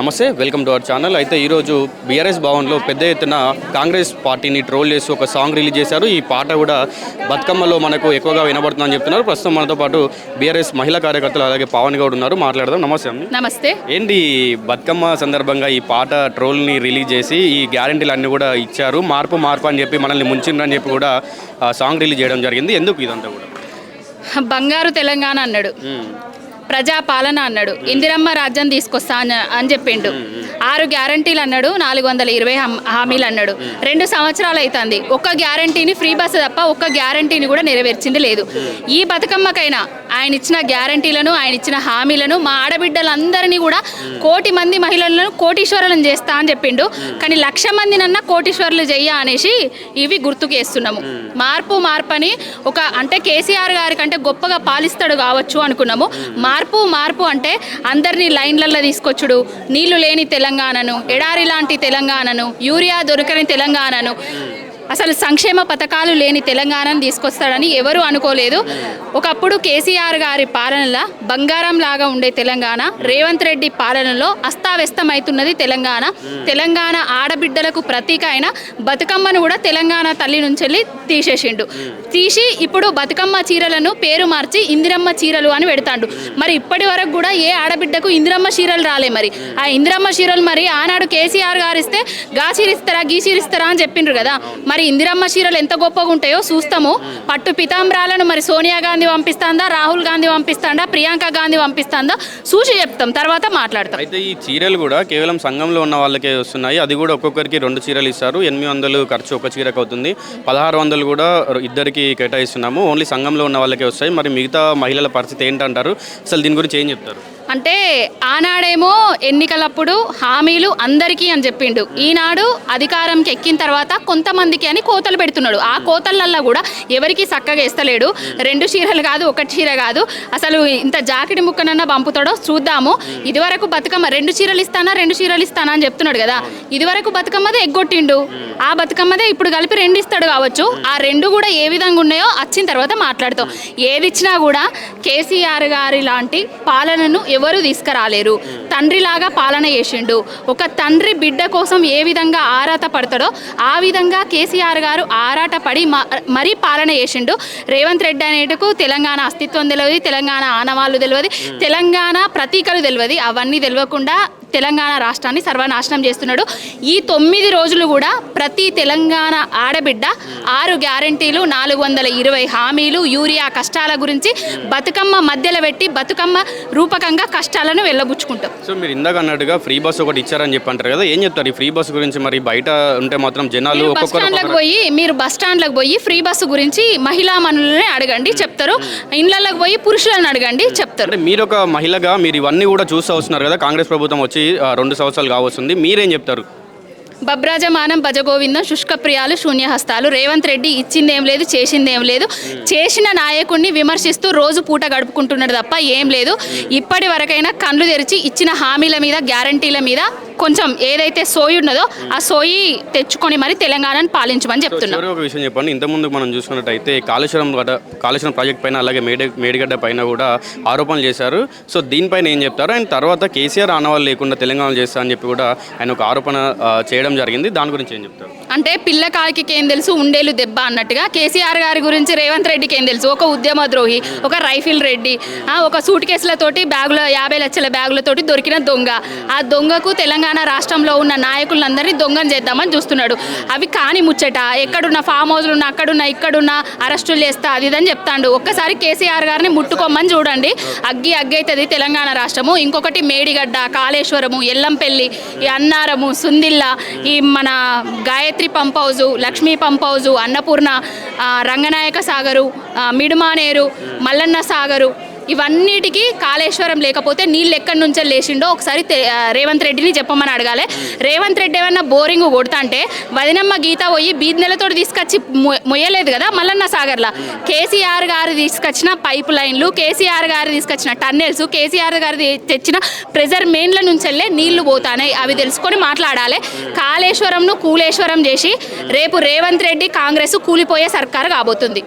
నమస్తే welcome to our channel. అయితే ఈరోజు బీఆర్ఎస్ భవన్లో పెద్ద ఎత్తున కాంగ్రెస్ పార్టీని ట్రోల్ చేసి ఒక సాంగ్ రిలీజ్ చేశారు. ఈ పాట కూడా బతుకమ్మలో మనకు ఎక్కువగా వినబడుతుందని చెప్తున్నారు. ప్రస్తుతం మనతో పాటు బీఆర్ఎస్ మహిళా కార్యకర్తలు అలాగే పవన్ గౌడ్ ఉన్నారు. మాట్లాడదాం. నమస్తే నమస్తే. ఏంటి బతుకమ్మ సందర్భంగా ఈ పాట ట్రోల్ని రిలీజ్ చేసి ఈ గ్యారంటీలు అన్నీ కూడా ఇచ్చారు. మార్పు మార్పు అని చెప్పి మనల్ని ముంచిండ్రని చెప్పి కూడా ఆ సాంగ్ రిలీజ్ చేయడం జరిగింది. ఎందుకు ఇదంతా కూడా? బంగారు తెలంగాణ అన్నాడు. ప్రజా పాలన అన్నాడు. ఇందిరమ్మ రాజ్యం తీసుకొస్తా అని అని చెప్పిండు. ఆరు గ్యారంటీలు అన్నాడు నాలుగు వందల ఇరవై హామీలు అన్నాడు. రెండు సంవత్సరాలు అవుతుంది ఒక్క గ్యారంటీని ఫ్రీ బస్సు తప్ప ఒక్క గ్యారంటీని కూడా నెరవేర్చింది లేదు. ఈ బతుకమ్మకైనా ఆయన ఇచ్చిన గ్యారంటీలను ఆయన ఇచ్చిన హామీలను మా ఆడబిడ్డలందరినీ కూడా కోటి మంది మహిళలను కోటీశ్వరులను చేస్తా అని చెప్పిండు. కానీ లక్ష మందినన్నా కోటీశ్వరులు చెయ్య అనేసి ఇవి గుర్తుకు వేస్తున్నాము మార్పు మార్పు అని ఒక అంటే కేసీఆర్ గారి కంటే గొప్పగా పాలిస్తాడు కావచ్చు అనుకున్నాము. మార్పు మార్పు అంటే అందరినీ లైన్లలో తీసుకొచ్చుడు. నీళ్ళు లేని తెలంగాణను ఎడారి లాంటి తెలంగాణను యూరియా దొరకని తెలంగాణను. అసలు సంక్షేమ పథకాలు లేని తెలంగాణను తీసుకొస్తాడని ఎవరు అనుకోలేదు. ఒకప్పుడు కేసీఆర్ గారి పాలనలో బంగారం లాగా ఉండే తెలంగాణ రేవంత్ రెడ్డి పాలనలో అస్తావ్యస్తమవుతున్నది తెలంగాణ. తెలంగాణ ఆడబిడ్డలకు ప్రతీక అయిన బతుకమ్మను కూడా తెలంగాణ తల్లి నుంచి వెళ్ళి తీసేసిండు. తీసి ఇప్పుడు బతుకమ్మ చీరలను పేరు మార్చి ఇందిరమ్మ చీరలు అని పెడతాండు. మరి ఇప్పటి వరకు కూడా ఏ ఆడబిడ్డకు ఇందిరమ్మ చీరలు రాలే మరి. ఆ ఇందిరమ్మ చీరలు మరి ఆనాడు కేసీఆర్ గారు ఇస్తే గా చీరిస్తారా గీ చీరిస్తారా అని చెప్పిండ్రు కదా. మరి ఇందిరమ్మ చీరలు ఎంత గొప్పగా ఉంటాయో చూస్తాము. పట్టు పితాంబరాలను మరి సోనియా గాంధీ పంపిస్తాందా రాహుల్ గాంధీ పంపిస్తాందా ప్రియాంక గాంధీ పంపిస్తాందా? చూసి చెప్తాం తర్వాత మాట్లాడతాం. అయితే ఈ చీరలు కూడా కేవలం సంఘంలో ఉన్న వాళ్ళకే వస్తున్నాయి. అది కూడా ఒక్కొక్కరికి రెండు చీరలు ఇస్తారు. ఎనిమిది వందలు ఖర్చు ఒక చీరకు అవుతుంది. పదహారు వందలు కూడా ఇద్దరికి కేటాయిస్తున్నాము. ఓన్లీ సంఘంలో ఉన్న వాళ్ళకే వస్తాయి. మరి మిగతా మహిళల పరిస్థితి ఏంటంటారు? అసలు దీని గురించి ఏం చెప్తారు? అంటే ఆనాడేమో ఎన్నికలప్పుడు హామీలు అందరికీ అని చెప్పిండు. ఈనాడు అధికారంకి ఎక్కిన తర్వాత కొంతమందికి అని కోతలు పెడుతున్నాడు. ఆ కోతలల్లో కూడా ఎవరికి చక్కగా ఇస్తలేడు రెండు చీరలు కాదు ఒక చీర కాదు. అసలు ఇంత జాకెట్ ముక్కనన్నా పంపుతాడో చూద్దాము. ఇదివరకు బతుకమ్మ రెండు చీరలు ఇస్తానా రెండు చీరలు ఇస్తానా అని చెప్తున్నాడు కదా. ఇదివరకు బతుకమ్మది ఎగ్గొట్టిండు. ఆ బతుకమ్మదే ఇప్పుడు కలిపి రెండు ఇస్తాడు కావచ్చు. ఆ రెండు కూడా ఏ విధంగా ఉన్నాయో వచ్చిన తర్వాత మాట్లాడతాం. ఏది ఇచ్చినా కూడా కేసీఆర్ గారి లాంటి పాలనను ఎవరు తీసుకురాలేరు. తండ్రిలాగా పాలన చేసిండు. ఒక తండ్రి బిడ్డ కోసం ఏ విధంగా ఆరాట పడతాడో ఆ విధంగా కేసీఆర్ గారు ఆరాట పడి మ- మరీ పాలన చేసిండు. రేవంత్ రెడ్డి అనేటకు తెలంగాణ అస్తిత్వం తెలియదు తెలంగాణ ఆనవాళ్ళు తెలియదు తెలంగాణ ప్రతీకలు తెలియదు అవన్నీ తెలియకుండా తెలంగాణ రాష్ట్రాన్ని సర్వనాశనం చేస్తున్నాడు. ఈ తొమ్మిది రోజులు కూడా ప్రతి తెలంగాణ ఆడబిడ్డ ఆరు గ్యారంటీలు నాలుగు వందల ఇరవై హామీలు యూరియా కష్టాల గురించి బతుకమ్మ మధ్యలో పెట్టి బతుకమ్మ రూపకంగా కష్టాలను వెళ్ళబుచ్చుకుంటాం. సో మీరు ఇందాక అన్నట్టుగా ఫ్రీ బస్ ఒకటి ఇచ్చారని చెప్పి అంటారు కదా ఏం చెప్తారు ఈ ఫ్రీ బస్ గురించి మరి బయట ఉంటే మాత్రం జనాలు బస్ స్టాండ్లకు పోయి మీరు బస్ స్టాండ్లకు పోయి ఫ్రీ బస్సు గురించి మహిళా మనులనే అడగండి చెప్తారు. ఇళ్ళకి పోయి పురుషులను అడగండి చెప్తారు. మీరు ఒక మహిళగా మీరు ఇవన్నీ కూడా చూస్తూ వస్తున్నారు కదా కాంగ్రెస్ ప్రభుత్వం వచ్చి వచ్చి రెండు సంవత్సరాలు కావస్తుంది మీరేం చెప్తారు? బబ్రాజమానం భజగోవిందం శుష్కప్రియాలు శూన్యహస్తాలు. రేవంత్ రెడ్డి ఇచ్చిందేం లేదు చేసిందేం లేదు. చేసిన నాయకుడిని విమర్శిస్తూ రోజు పూట గడుపుకుంటున్నాడు తప్ప ఏం లేదు. ఇప్పటి వరకైనా కళ్ళు తెరిచి ఇచ్చిన హామీల మీద గ్యారంటీల మీద కొంచెం ఏదైతే సోయి ఉన్నదో ఆ సోయి తెచ్చుకొని మరి తెలంగాణను పాలించమని చెప్తున్నాం. చివరి ఒక విషయం చెప్పండి. ఇంతకుముందు మనం చూసుకున్నట్టయితే కాళేశ్వరం గడ్డ కాళేశ్వరం ప్రాజెక్ట్ పైన అలాగే మేడి మేడిగడ్డ పైన కూడా ఆరోపణలు చేశారు. సో దీనిపైన ఏం చెప్తారు? అండ్ తర్వాత కేసీఆర్ ఆనవాళ్ళు లేకుండా తెలంగాణ చేస్తా అని చెప్పి కూడా ఆయన ఒక ఆరోపణ చేయడం జరిగింది. దాని గురించి ఏం చెప్తారు? అంటే పిల్ల కాలికి ఏం తెలుసు? ఉండేలు దెబ్బ అన్నట్టుగా కేసీఆర్ గారి గురించి రేవంత్ రెడ్డికి ఏం తెలుసు? ఒక ఉద్యమ ద్రోహి ఒక రైఫిల్ రెడ్డి ఆ, ఒక సూట్ కేసులతోటి బ్యాగుల యాభై లక్షల బ్యాగులతోటి దొరికిన దొంగ. ఆ దొంగకు తెలంగాణ రాష్ట్రంలో ఉన్న నాయకులందరినీ దొంగను చేద్దామని చూస్తున్నాడు. అవి కాని ముచ్చట ఎక్కడున్న ఫామ్ హౌస్లు ఉన్న అక్కడున్న ఇక్కడున్న అరెస్టులు చేస్తా అది ఇదని చెప్తాడు. ఒక్కసారి కేసీఆర్ గారిని ముట్టుకోమని చూడండి. అగ్గి అగ్గి అవుతుంది తెలంగాణ రాష్ట్రము. ఇంకొకటి మేడిగడ్డ కాళేశ్వరము ఎల్లంపల్లి ఈ అన్నారము సుందిల్ల ఈ మన Gayatri pump house Lakshmi pump house Annapurna Ranganayaka Sagar Midmaneru Mallanna Sagar ఇవన్నిటికీ కాళేశ్వరం లేకపోతే నీళ్ళు ఎక్కడి నుంచో లేచిండో ఒకసారి రేవంత్ రెడ్డిని చెప్పమని అడగాలి. రేవంత్ రెడ్డి ఏమన్నా బోరింగ్ కొడతా అంటే వదినమ్మ గీత పోయి బీద్నెలతో తీసుకొచ్చి మొ- మొయ్యలేదు కదా మల్లన్న సాగర్లా. కేసీఆర్ గారు తీసుకొచ్చిన పైప్ లైన్లు కేసీఆర్ గారు తీసుకొచ్చిన టన్నెల్స్ కేసీఆర్ గారు తెచ్చిన ప్రెజర్ మెయిన్ల నుంచి వెళ్ళే నీళ్ళు పోతాయి అవి తెలుసుకొని మాట్లాడాలి. కాళేశ్వరంను కూలేశ్వరం చేసి రేపు రేవంత్ రెడ్డి కాంగ్రెస్ కూలిపోయే సర్కారు కాబోతుంది.